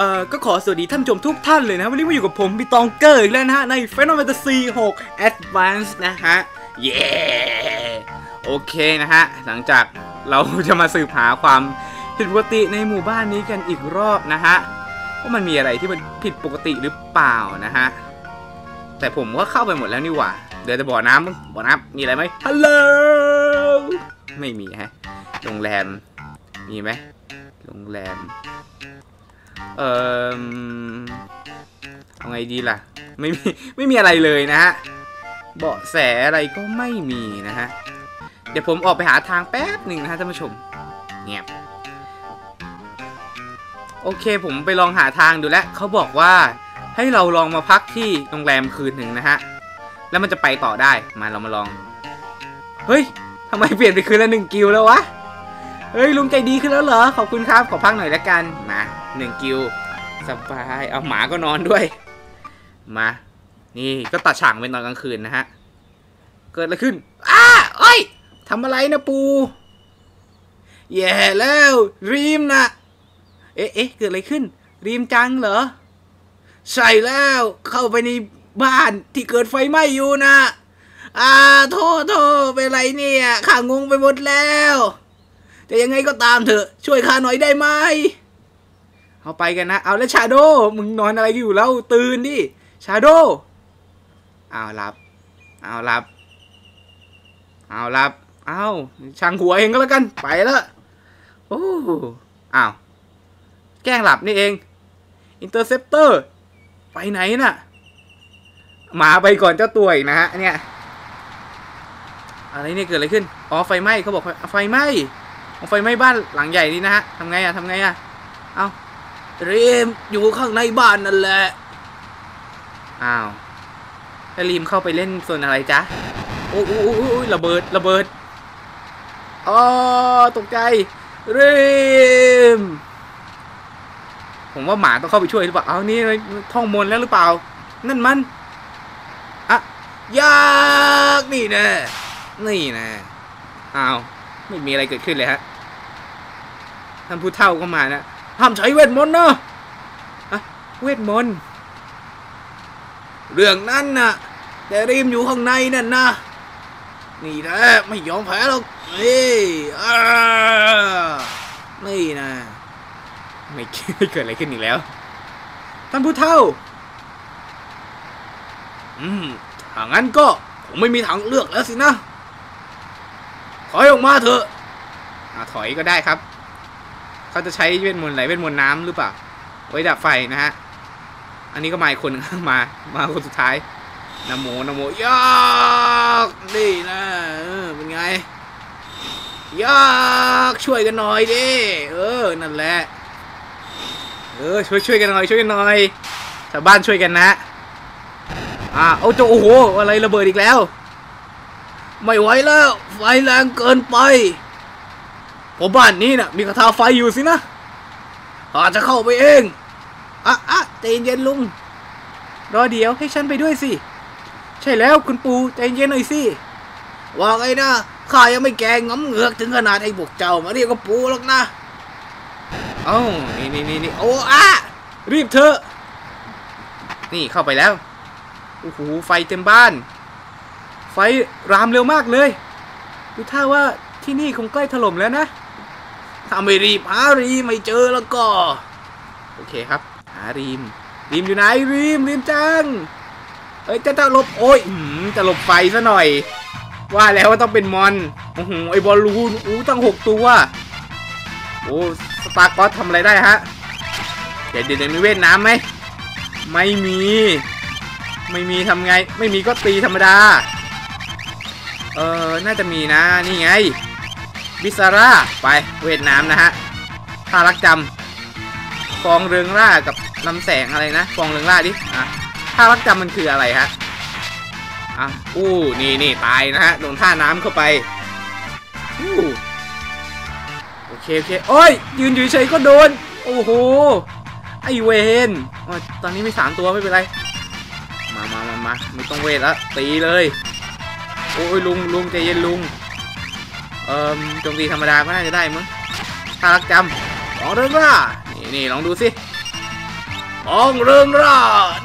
เอ่อก็ขอสวัสดีท่านชมทุกท่านเลยนะวันนี้มาอยู่กับผมพี่ตองเกอร์อีกแล้วนะฮะ ใน Final Fantasy 6 Advance นะฮะ เย้โอเคนะฮะ หลังจากเราจะมาสืบหาความผิดปกติในหมู่บ้านนี้กันอีกรอบนะฮะว่ามันมีอะไรที่มันผิดปกติหรือเปล่านะฮะ แต่ผมก็เข้าไปหมดแล้วนี่หว่า เดี๋ยวจะบ่อน้ำบ่อน้ำมีอะไรไหมฮัลโหลไม่มีฮะโรงแรมมีไหมโรงแรม เออเอาไงดีล่ะ ไม่มีไม่มีอะไรเลยนะฮะ เบาะแสอะไรก็ไม่มีนะฮะ เดี๋ยวผมออกไปหาทางแป๊บหนึ่งนะฮะท่านผู้ชม เงียบ โอเคผมไปลองหาทางดูแล้วเขาบอกว่าให้เราลองมาพักที่โรงแรมคืนหนึ่งนะฮะ แล้วมันจะไปต่อได้ มาเรามาลอง เฮ้ยทำไมเปลี่ยนไปคืนละหนึ่งกิลแล้ววะ เฮ้ยลุงใจดีขึ้นแล้วเหรอ ขอบคุณครับขอพักหน่อยละกันมาหนึ่งกิลสบายเอาหมาก็นอนด้วย มา นี่ก็ตัดฉากเป็นตอนกลางคืนนะฮะ เกิดอะไรขึ้นอ้าเอ้ยทำอะไรนะปูแย่แล้วรีมนะเอ๊ะเอ๊ะเกิดอะไรขึ้น รีมจังเหรอ ใช่แล้วเข้าไปในบ้านที่เกิดไฟไหม้อยู่นะอ่าโทษโทษเป็นไรเนี่ยข้างงไปหมดแล้ว แต่ยังไงก็ตามเถอะ ช่วยข้าหน่อยได้ไหมเอาไปกันนะ เอาแล้วชาโดมึงนอนอะไรอยู่แล้วตื่นดิชาโดเอาหลับเอาหลับเอาหลับเอาช่างหัวเองก็แล้วกันไปละโอ้อ้าวแกล้งหลับนี่เองอินเตอร์เซปเตอร์ไปไหนน่ะหมาไปก่อนเจ้าตัวอีกนะฮะเนี่ยอะไรเนี่ยเกิดอะไรขึ้น อ๋อไฟไหม้เขาบอกไฟไหม้ ไฟไหม้บ้านหลังใหญ่นี่นะฮะทำไงอะทำไงอะเอาเรีมอยู่ข้างในบ้านนั่นแหละ อ้าวแล้วรีมเข้าไปเล่นส่วนอะไรจ๊ะโอ้โอ้โอ้โอ้ระเบิดระเบิดอ๋อตกใจรีมผมว่าหมาต้องเข้าไปช่วยหรือเปล่า เอานี่ท่องมนแล้วหรือเปล่า นั่นมันอะยากนี่แน่นี่นะอ้าว ไม่มีอะไรเกิดขึ้นเลยฮะ ท่านผู้เฒ่าก็มานะห้ามใช้เวทมนต์เนะอะเวทมนต์เรื่องนั้นน่ะ แต่รีมอยู่ข้างในนั่นนะนี่แหละไม่ยอมแพ้หรอกนี่อ่านี่นะไม่ไม่เกิดอะไรขึ้นอีกแล้วท่านผู้เฒ่า อืมถ้างั้นก็ผมไม่มีทางเลือกแล้วสินะ ถอยออกมาเถอะอถอยก็ได้ครับ เขาจะใช้เวทมนต์อะไรเวทมนต์น้ำหรือเปล่า ไว้ดับไฟนะฮะ อันนี้ก็มาอีกคนมา มาคนสุดท้ายนโมนโมยากนี่นะเออเป็นไงยากช่วยกันหน่อยดิเออนั่นแหละเออช่วยช่วยกันหน่อยช่วยกันหน่อยชาวบ้านช่วยกันนะอ่าโอ้โจโอ้โหอะไรระเบิดอีกแล้ว ไม่ไหวแล้วไฟแรงเกินไป ผมบ้านนี้นะ่ะมีกระทาไฟอยู่สินะอาจจะเข้าไปเองอะอะใจเย็นลุง รอเดี๋ยวให้ฉันไปด้วยสิ ใช่แล้วคุณปูใจเย็นหน่อยสิ ว่าไงนะข้ายังไม่แกงง้ำเงือกถึงขนาดไอ้พวกเจ้ามาเรียกว่าปูหรอกนะ เอ้า นี่นี่นี่นี่โอ้อะรีบเถอะ นี่เข้าไปแล้ว โอ้โห ไฟเต็มบ้าน ไฟรามเร็วมากเลย ดูท่าว่าที่นี่คงใกล้ถล่มแล้วนะ ถ้าไม่รีบหารีมไม่เจอแล้วก็ โอเคครับ หารีม รีมอยู่ไหนรีมรีมจังเอ้ยจะจะหลบโอ้ยจะหลบไฟซะหน่อย ว่าแล้วว่าต้องเป็นมอนโอ้โหไอบอลลูนอู้ตั้งหกตัวโอ้สตาร์กอสทำอะไรได้ฮะเดี๋ยวเดี๋ยวมีเวทน้ำไหมไม่มี ไม่มีทำไง ไม่มีก็ตีธรรมดา เออน่าจะมีนะนี่ไง บิซาร่าไปเวทน้ำนะฮะท่ารักจำฟองเรืองร่ากับลำแสงอะไรนะ ฟองเรืองร่าดิอะท่ารักจำมันคืออะไรฮะอะอู้นี่นี่ตายนะฮะโดนท่าน้ำเข้าไปอู้โอเคโอเคโอ้ยยืนอยู่เฉยก็โดน โอ้โหไอเวนตอนนี้มีสามตัวไม่เป็นไร มามามามาไม่ต้องเวทแล้วตีเลย โอ้ยลุงลุงใจเย็นลุง เอ่อโจมตีธรรมดาก็น่าจะได้มั้งถ้ารักจำลองเริงร่านี่นี่ลองดูสิลองเริงร่า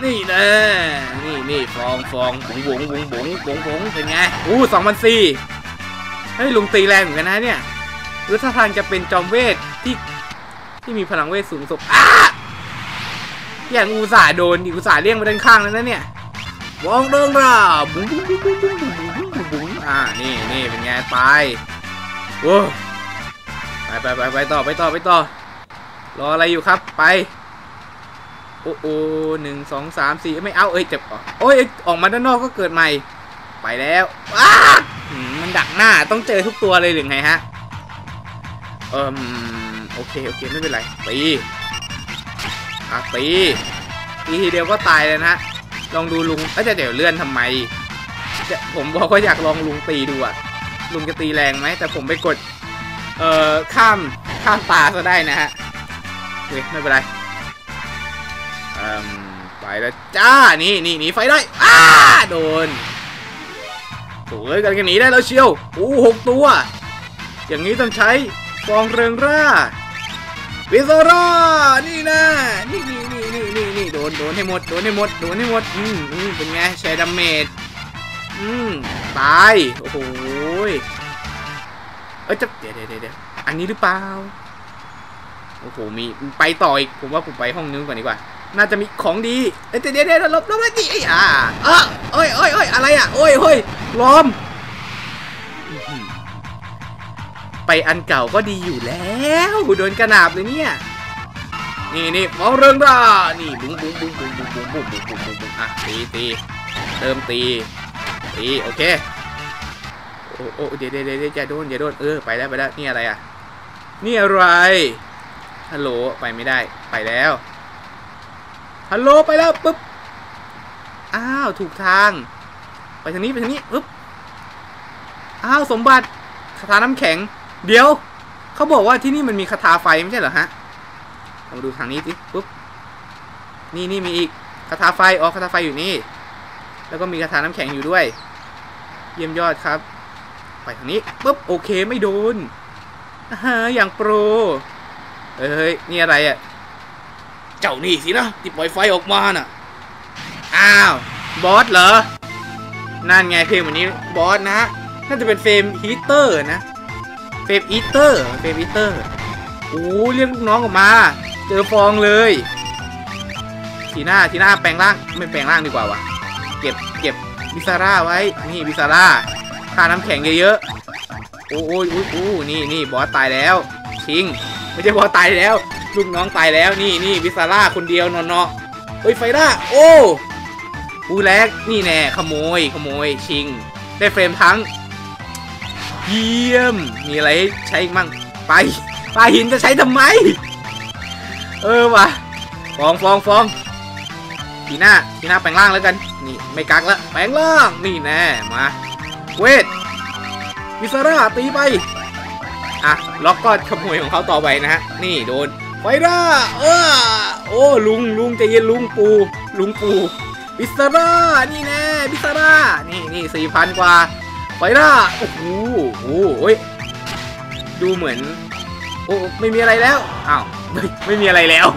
นี่แน่นี่นี่ฟองฟองบุ๋งบุ๋งบุ๋งบุ๋งบุ๋งบุ๋งเป็นไงอู้สองพันสี่เฮ้ยลุงตีแรงเหมือนกันนะเนี่ยหรือถ้าทางจะเป็นจอมเวทที่ที่มีพลังเวทสูงสุดอ้าอย่างอุส่าโดนอุส่าเลี่ยงมาด้านข้างแล้วนะเนี่ยมองเริงร่าบุ๋งบุ๋งบุ๋งบุ๋งบุ๋งบุ๋งบุ้งอ่า นี่นี่เป็นไงไป โว้ไปไปไปไปต่อไปต่อไปต่อ รออะไรอยู่ครับไป โอ้โอหนึ่งสองสามสี่ไม่เอาเอ้ยเจ็บอ๋อโอ้ยออกมาด้านนอกก็เกิดใหม่ ไปแล้วอ้ามันดักหน้าต้องเจอทุกตัวเลยหรือไงฮะเอิมโอเคโอเคไม่เป็นไรตีอะตีตีทีเดียวก็ตายเลยนะฮะลองดูลุงเอ้ยเดี๋ยวเลื่อนทำไมผมบอกว่าอยากลองลุงตีดูอะ ลุงจะตีแรงไหม แต่ผมไปกด เอ่อ ข้าม ข้ามตาก็ได้นะฮะเฮ้ยไม่เป็นไรไปแล้วจ้า นี่นี่หนีไฟได้ อ้า โดนโถ่เอ้ยกันกันหนีได้แล้วเชียวโอ้หกตัว อย่างนี้ต้องใช้ฟองเริงร่าวิโซร่านี่นะนี่นี่นี่นี่นี่นี่โดน โดนให้หมด โดนให้หมด โดนให้หมด อืมอืมเป็นไงแชร์ดาเมจ อืมตาย โอ้โหเอ้ยจะเดี๋ยวเดี๋ยวเดี๋ยวอันนี้หรือเปล่า โอ้โห มีไปต่ออีก ผมว่าผมไปห้องนู้นก่อนดีกว่า น่าจะมีของดีเอ้ยเดี๋ยวเดี๋ยวเดี๋ยวลบลบแล้ดิอ่าเออเอ้ยเอ้ยเอ้ยอะไรอะ โอ้ยเฮ้ยล้อม ไปอันเก่าก็ดีอยู่แล้ว โดนกระหนาบเลยเนี่ย นี่นี่มองเรื่องร่านี่บุ้งบุ้งบุ้งบุ้งบุ้งบุ้งบุ้งบุ้งบุ้งบุ้งบุ้งอะตีตีเติมตี ตีโอเคโอ้โอ้เดี๋ยวเดี๋ยวเดี๋ยวอย่าโดนอย่าโดนเออไปแล้วไปแล้วนี่อะไรอะนี่อะไรฮัลโหลไปไม่ได้ไปแล้วฮัลโหลไปแล้วปุ๊บอ้าวถูกทาง ไปทางนี้ไปทางนี้ปุ๊บอ้าวสมบัติคาถาน้ำแข็ง เดี๋ยวเขาบอกว่าที่นี่มันมีคาถาไฟไม่ใช่เหรอฮะลองดูทางนี้สิปุ๊บนี่นี่มีอีกคาถาไฟอ๋อคาถาไฟอยู่นี่ แล้วก็มีคาถาน้ำแข็งอยู่ด้วย เยี่ยมยอดครับ ไปทางนี้ปุ๊บโอเคไม่โดนอ่าฮะอย่างโปร เอ้ยนี่อะไรอะ เจ้านี่สินะที่ปล่อยไฟออกมาน่ะ อ้าว บอสเหรอ นั่นไงเพลงวันนี้บอสนะฮะน่าจะเป็นเฟรมฮีเตอร์นะ เฟรมอีเตอร์เฟรมอีเตอร์โอ้เรียกลูกน้องออกมา เจอฟองเลย ทีหน้าทีหน้าแปลงร่างไม่แปลงร่างดีกว่าวะเก็บเก็บ บิซาร่าไว้ นี่บิซาร่าค่าน้ำแข็งเยอะๆ โอ้โอ้ยโอ้นี่นี่บอสตายแล้ว ชิง ไม่ใช่บอสตายแล้ว ลูกน้องตายแล้ว นี่นี่วิซาร่าคนเดียวนอนเนาะเฮ้ยไฟด้าโอ้บูแลกนี่แน่ ขโมย ขโมย ชิง ได้เฟรมทั้ง เยี่ยม มีอะไรใช้อีกมั่ง ไป ปลาหินจะใช้ทำไม เออว่ะฟองฟองฟอง ทีหน้าทีหน้าแปลงร่างแล้วกัน นี่ไม่กักแล้วแปลงร่าง นี่แน่ มา เวทวิซาร่าตีไป อะ ล็อกก็ขโมยของเขาต่อไปนะฮะ นี่โดน ไฟด้าเออโอ้ลุงลุงใจเย็นลุงปู ลุงปูวิซาร่า นี่แน่วิซาร่า นี่นี่สี่พันกว่า ไฟด้า โอ้โหโอ้โหเฮ้ยดูเหมือน โอ้ ไม่มีอะไรแล้ว อ้าว ไม่ไม่มีอะไรแล้ว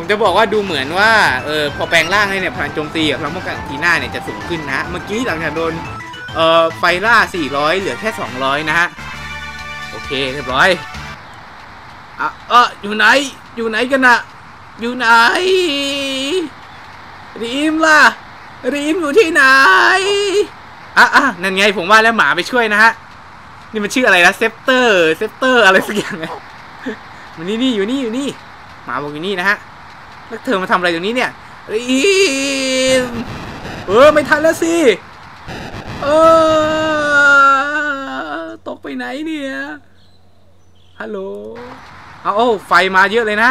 ผมจะบอกว่าดูเหมือนว่าเออพอแปลงร่างให้เนี่ยพลังโจมตีกับพลังป้องกันของทีหน้าเนี่ยจะสูงขึ้นนะเมื่อกี้หลังจากโดนเอ่อไฟล่า 400 เหลือแค่ 200 นะฮะ โอเคเรียบร้อยอะเอออยู่ไหน อยู่ไหนกันนะอยู่ไหนรีมล่ะรีมอยู่ที่ไหนอะอะนั่นไงผมว่าแล้วหมาไปช่วยนะฮะนี่มันชื่ออะไรนะเซปเตอร์เซปเตอร์อะไรสักอย่างไงมันนี่นี่อยู่นี่อยู่นี่หมาบอกอยู่นี่นะฮะ แล้วเธอมาทำอะไรตรงนี้เนี่ยรีมเออไม่ทันแล้วสิเออตกไปไหนเนี่ยฮัลโหลเอาเอาไฟมาเยอะเลยนะ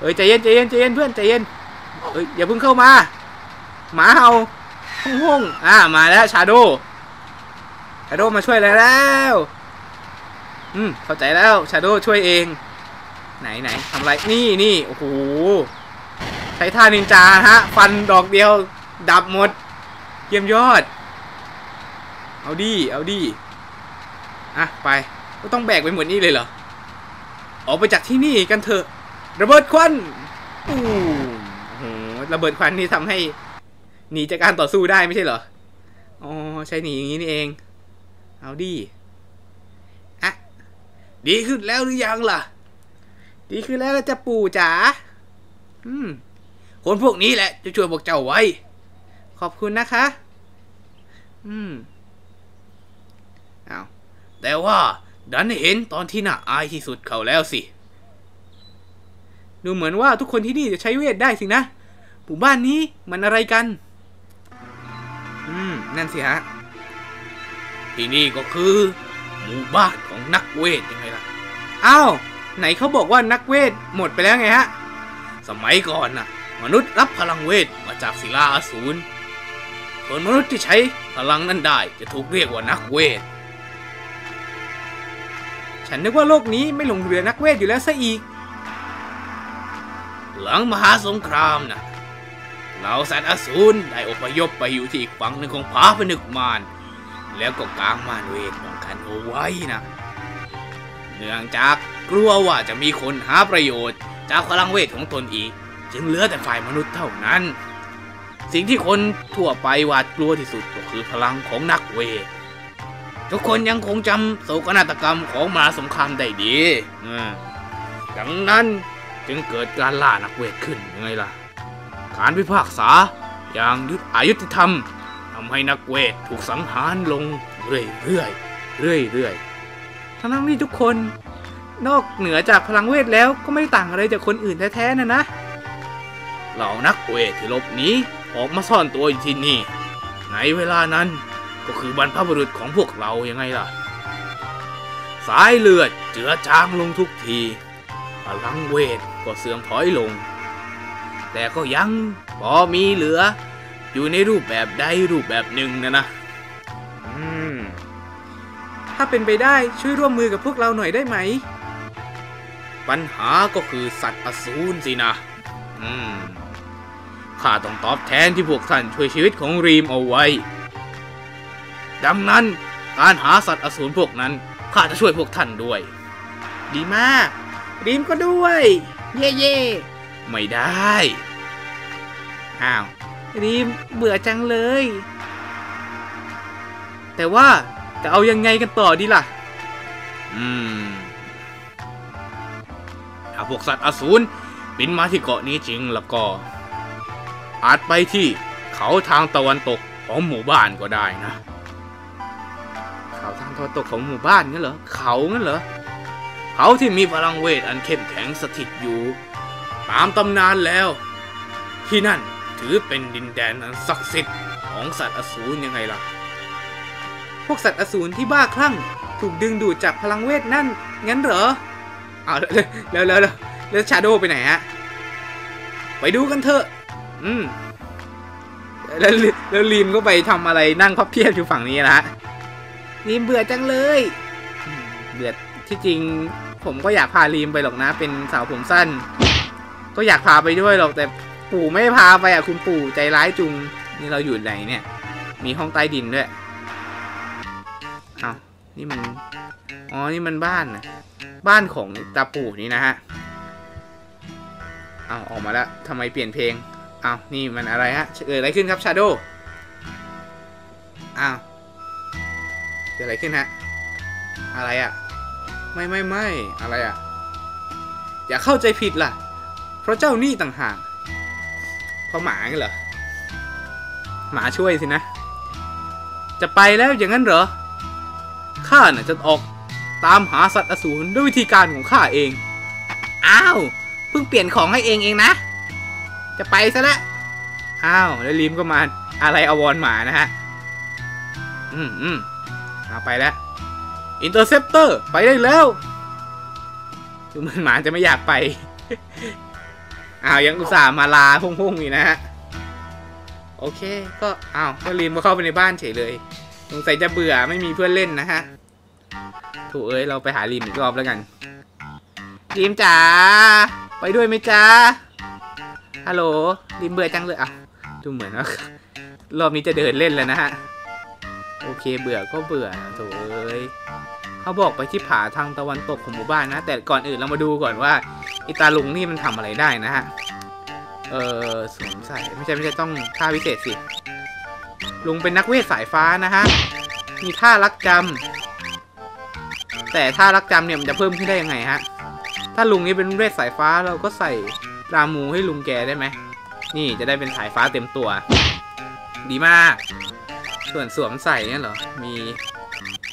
เอ้ยใจเย็นใจเย็นใจเย็นเพื่อนใจเย็นเอ้ยอย่าเพิ่งเข้ามาหมาเห่าห้องห้องอ่ามาแล้วชาโดชาโดมาช่วยแล้วอืมเข้าใจแล้วชาโดช่วยเอง ไหนไหนทำอะไรนี่นี่โอ้โหใช้ท่านินจาฮะ ฟันดอกเดียวดับหมด เยี่ยมยอด เอาดีเอาดีอะไปก็ต้องแบกไปหมดนี่เลยเหรอ ออกไปจากที่นี่กันเถอะ ระเบิดควันอู้โอ้โหระเบิดควันนี่ทำให้หนีจากการต่อสู้ได้ไม่ใช่เหรออ๋อใช้หนีอย่างนี้นี่เอง เอาดิอะดีขึ้นแล้วหรือยังล่ะ ดีขึ้นแล้วล่ะจะปู่จ๋าอืม คนพวกนี้แหละ จะช่วยพวกเจ้าไว้ ขอบคุณนะคะ อืมเอาแต่ว่า ดันเห็นตอนที่น่าอายที่สุดเขาแล้วสิ ดูเหมือนว่าทุกคนที่นี่จะใช้เวทได้สินะหมู่บ้านนี้มันอะไรกัน อืม นั่นสิฮะ ที่นี่ก็คือ หมู่บ้านของนักเวทยังไงล่ะ อ้าว ไหนเขาบอกว่านักเวทหมดไปแล้วไงฮะ สมัยก่อนน่ะ มนุษย์รับพลังเวทมาจากศิลาอสูรส่วนมนุษย์ที่ใช้พลังนั้นได้จะถูกเรียกว่านักเวท ฉันนึกว่าโลกนี้ไม่หลงเหลือนักเวทอยู่แล้วซะอีก หลังมหาสงครามนะเหล่าสัตว์อสูรได้อพยพไปอยู่ที่อีกฝั่งหนึ่งของผาพนึกมารแล้วก็กางมารเวทป้องกันเอาไว้นะ เนื่องจากกลัวว่าจะมีคนหาประโยชน์ จากพลังเวทของตนอีก จึงเหลือแต่ฝ่ายมนุษย์เท่านั้น สิ่งที่คนทั่วไปหวาดกลัวที่สุดก็คือพลังของนักเวท ทุกคนยังคงจำโศกนาฏกรรมของมาสงครามได้ดีดังนั้นจึงเกิดการล่านักเวทขึ้นยังไงล่ะ การพิพากษาอย่างยุติอายุติธรรมทำให้นักเวทถูกสังหารลงเรื่อยเรื่อยเรื่อยเรื่อยๆ ทั้งนั้ที่ทุกคน นอกเหนือจากพลังเวทแล้วก็ไม่ได้ต่างอะไรจากคนอื่นแท้ๆนะนะ เหล่านักเวทที่ลบหนีออกมาซ่อนตัวอยู่ที่นี่ ในเวลานั้นก็คือบรรพบุรุษของพวกเรายังไงล่ะ สายเลือดเจือจางลงทุกที พลังเวทก็เสื่อมถอยลง แต่ก็ยังพอมีเหลือ อยู่ในรูปแบบใดรูปแบบหนึ่งนะนะอืม ถ้าเป็นไปได้ช่วยร่วมมือกับพวกเราหน่อยได้ไหม ปัญหาก็คือสัตว์อสูรสินะ อืม ข้าต้องตอบแทนที่พวกท่านช่วยชีวิตของรีมเอาไว้ ดังนั้นการหาสัตว์อสูรพวกนั้นข้าจะช่วยพวกท่านด้วย ดีมาก รีมก็ด้วย เย่เย่ไม่ได้ อ้าว รีมเบื่อจังเลย แต่ว่า จะเอายังไงกันต่อดีล่ะ อืม ถ้าพวกสัตว์อสูรบินมาที่เกาะนี้จริงแล้วก็ อาจไปที่เขาทางตะวันตกของหมู่บ้านก็ได้นะ เขาทางตะวันตกของหมู่บ้านงั้นเหรอ เขางั้นเหรอ เขาที่มีพลังเวทอันเข้มแข็งสถิตอยู่ ตามตำนานแล้ว ที่นั่นถือเป็นดินแดนอันศักดิ์สิทธิ์ของสัตว์อสูรยังไงล่ะ พวกสัตว์อสูรที่บ้าคลั่ง ถูกดึงดูดจากพลังเวทนั่น งั้นเหรอเอาแล้วแล้วแล้วแล้วชาโดไปไหนฮะ ไปดูกันเถอะ อืม แล้วแล้วลีมก็ไปทำอะไรนั่งพับเพียบอยู่ฝั่งนี้นะฮะลีมเบื่อจังเลยอืมเบื่อที่จริง ผมก็อยากพาลีมไปหรอกนะ เป็นสาวผมสั้น ก็อยากพาไปด้วยหรอกแต่ปู่ไม่พาไปอะคุณปู่ใจร้ายจุง นี่เราอยู่ไหนเนี่ย มีห้องใต้ดินด้วยอ้าว นี่มัน อ๋อ นี่มันบ้านนะบ้านของตาปู่นี่นะฮะ เอาออกมาแล้วทำไมเปลี่ยนเพลง เอานี่มันอะไรฮะ เกิดอะไรขึ้นครับชาโดอ้าวเกิดอะไรขึ้นฮะ อะไรอะไม่ไม่ไม่อะไรอะอย่าเข้าใจผิดล่ะ เพราะเจ้านี่ต่างหากเพราะหมาเหรอ หมาช่วยสินะ จะไปแล้วอย่างนั้นเหรอ ข้าน่ะจะออกตามหาสัตว์อสูรด้วยวิธีการของข้าเอง อ้าว เพิ่งเปลี่ยนของให้เองเองนะ จะไปซะละ อ้าว แล้วลิมก็มาอะไรอวรหมานะฮะ อืมอืมเอาไปแล้ว อินเตอร์เซปเตอร์ ไปได้แล้ว ดูเหมือนหมาจะไม่อยากไป อ้าว ยังอุตส่าห์มาลาพุ่งๆอยู่นะฮะ โอเค ก็ อ้าวก็ลิมก็เข้าไปในบ้านเฉยเลย สงสัยจะเบื่อไม่มีเพื่อนเล่นนะฮะ ถูกเอ้ยเราไปหาลิมอีกรอบแล้วกันลิมจ๋าไปด้วยไหมจ๊ะฮัลโหลลิมเบื่อจังเลยอะดูเหมือนว่ารอบนี้จะเดินเล่นแล้วนะฮะโอเคเบื่อก็เบื่อนะโถเอ้ยเขาบอกไปที่ผาทางตะวันตกของหมู่บ้านนะ แต่ก่อนอื่นเรามาดูก่อนว่าอีตาลุงนี่มันทำอะไรได้นะฮะเออสวมใส่ไม่ใช่ไม่ใช่ต้องท่าพิเศษสิลุงเป็นนักเวทสายฟ้านะฮะมีท่ารักจำ แต่ท่ารักจำเนี่ยมันจะเพิ่มขึ้นได้ยังไงฮะ ถ้าลุงนี่เป็นเวทสายฟ้าเราก็ใส่รามูให้ลุงแกได้ไหม นี่จะได้เป็นสายฟ้าเต็มตัว ดีมาก ส่วนสวมใส่เนี่ยเหรอ มี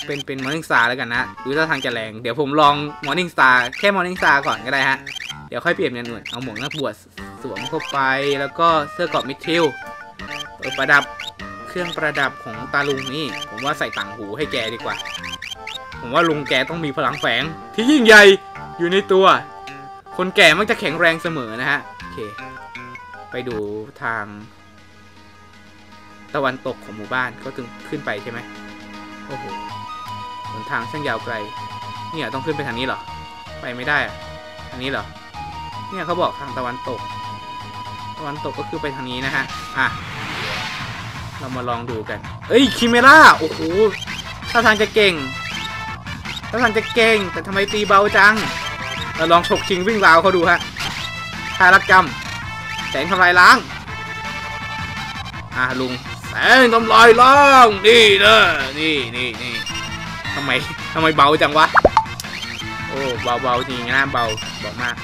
เป็นเป็นมอร์นิ่งสตาร์แล้วกันนะดูท่าทางจะแรง เดี๋ยวผมลองมอร์นิ่งสตาร์แค่มอร์นิ่งสตาร์ก่อนก็ได้ฮะ เดี๋ยวค่อยเปลี่ยนเป็นหน่วยเอาหมวกนักบวชสวมเข้าไป แล้วก็เสื้อกราะมิดทิลประดับเครื่องประดับของตาลุงนี่ ผมว่าใส่ต่างหูให้แกดีกว่า ผมว่าลุงแกต้องมีพลังแฝง ที่ยิ่งใหญ่อยู่ในตัว คนแก่มักจะแข็งแรงเสมอนะฮะโอเคไปดูทาง ตะวันตกของหมู่บ้านก็ถึงขึ้นไปใช่ไหมโอ้โหหนทางช่างยาวไกล เนี่ยต้องขึ้นไปทางนี้เหรอ ไปไม่ได้อะทางนี้เหรอ เนี่ยเขาบอกทางตะวันตก ตะวันตกก็คือไปทางนี้นะฮะ อะ เรามาลองดูกัน เอ้ยคิเมล่า โอ้โห ถ้าทางจะเก่ง ถ้าทางจะเก่ง แต่ทำไมตีเบาจัง เราลองฉกชิงวิ่งราวเขาดูฮะทารักจำแสงทำลายล้าง อะลุง แสงทำลายล้าง นี่นะนี่นี่นี่ทำไมทำไมเบาจังวะ โอ้เบาเบาจริงนะเบาเบามาก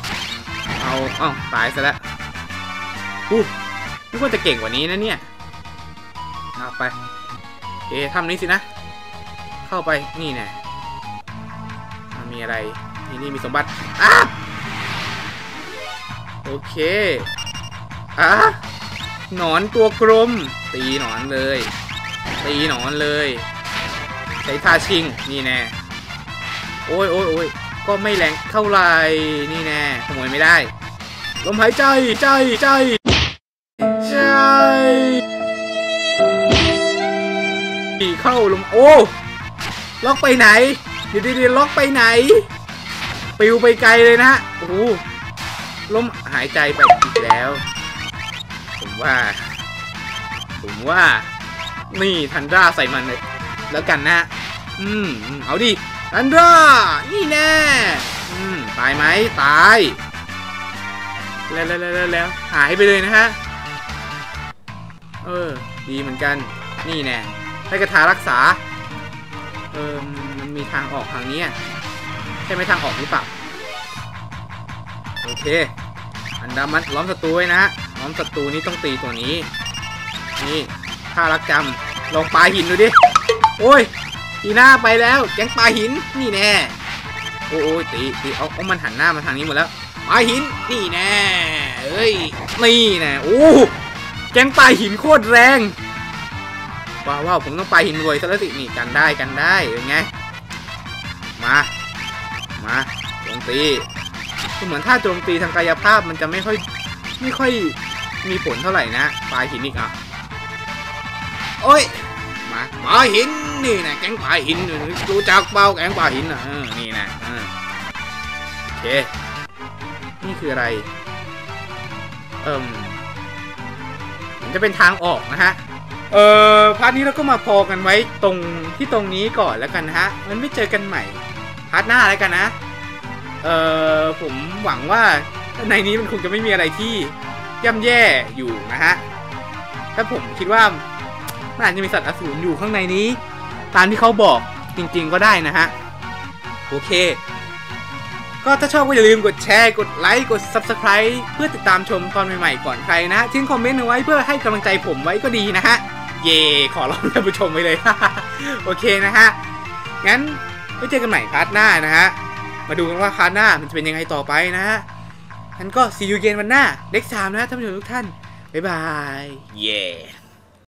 เอาเอ้าตายซะแล้วอู้นึกว่าจะเก่งกว่านี้นะเนี่ยเอาไป เอ๊ะทำนี้สินะ เข้าไปนี่แน่ มีอะไรนี่นี่มีสมบัติอะโอเคอะหนอนตัวกลมตีหนอนเลย ตีหนอนเลย ใช้ท่าชิงนี่แน่โอ้ยโอ้ยโอ้ยก็ไม่แรงเท่าไหร่นี่แน่ขโมยไม่ได้ ลมหายใจใจใจใจเข้าลมโอ้ล็อกไปไหน เดี๋ยวเดี๋ยวล็อกไปไหน ปิวไปไกลเลยนะฮะโอ้โหลมหายใจไปอีกแล้ว ผมว่า ผมว่า นี่ทันดราใส่มันเลยแล้วกันนะอืมเอาดิทันดรานี่แน่อืมตายไหมตาย แล้วแล้วแล้วแล้วหายไปเลยนะฮะเออ ดีเหมือนกัน นี่แน่ให้กระทารักษา เออ มีทางออกทางนี้ใช่ไหมทางออกหรือเปล่าโอเค อันดามันล้อมศัตรูไว้นะล้อมศัตรูนี้ต้องตีตัวนี้ นี่ท่ารักจำลองปาหินดูดิ โอ้ยตีหน้าไปแล้ว แก๊งปลาหินนี่แน่โอ้ยตีตีเอาเอามันหันหน้ามาทางนี้หมดแล้วปลาหินนี่แน่เอ้ยนี่แน่โอ้แก๊งปลาหินโคตรแรงว้าวว้าวผมต้องปลาหินรวยซะแล้วสินี่กันได้กันได้เป็นไง มา มาโจมตีคือเหมือนถ้าโจมตีทางกายภาพมันจะไม่ค่อยไม่ค่อยมีผลเท่าไหร่นะปลาหินอีกอะโอ้ยมาปลาหินนี่นะแก๊งปลาหินรู้จักเปล่าแก๊งปลาหินอะนี่นะเออโอเคนี่คืออะไร เอิ่มมันจะเป็นทางออกนะฮะเออพาร์ทนี้เราก็มาพอกันไว้ตรงที่ตรงนี้ก่อนแล้วกันนะฮะ มันไม่เจอกันใหม่าร์ทหน้าแล้วกันนะ เอ่อผมหวังว่าในนี้มันคงจะไม่มีอะไรที่ย่ำแย่อยู่นะฮะถ้าผมคิดว่ามันอาจจะมีสัตว์อสูรอยู่ข้างในนี้ ตามที่เขาบอกจริง ๆ ก็ได้นะฮะ โอเค ก็ถ้าชอบก็อย่าลืมกดแชร์ กดไลค์ กด Subscribe เพื่อติดตามชมตอนใหม่ๆก่อนใครนะทิ้งคอมเมนต์เอาไว้เพื่อให้กำลังใจผมไว้ก็ดีนะฮะ เย่ขอร้องท่านผู้ชมไว้เลย โอเคนะฮะ งั้น ว้เจอกันใหม่พาร์ทหน้านะฮะ มาดูกันว่าพาร์ทหน้ามันจะเป็นยังไงต่อไปนะฮะงั้นก็ซีอูเกนวันหน้าเล็กสามนะท่านผู้ชมทุกท่าน บ๊ายบาย เย่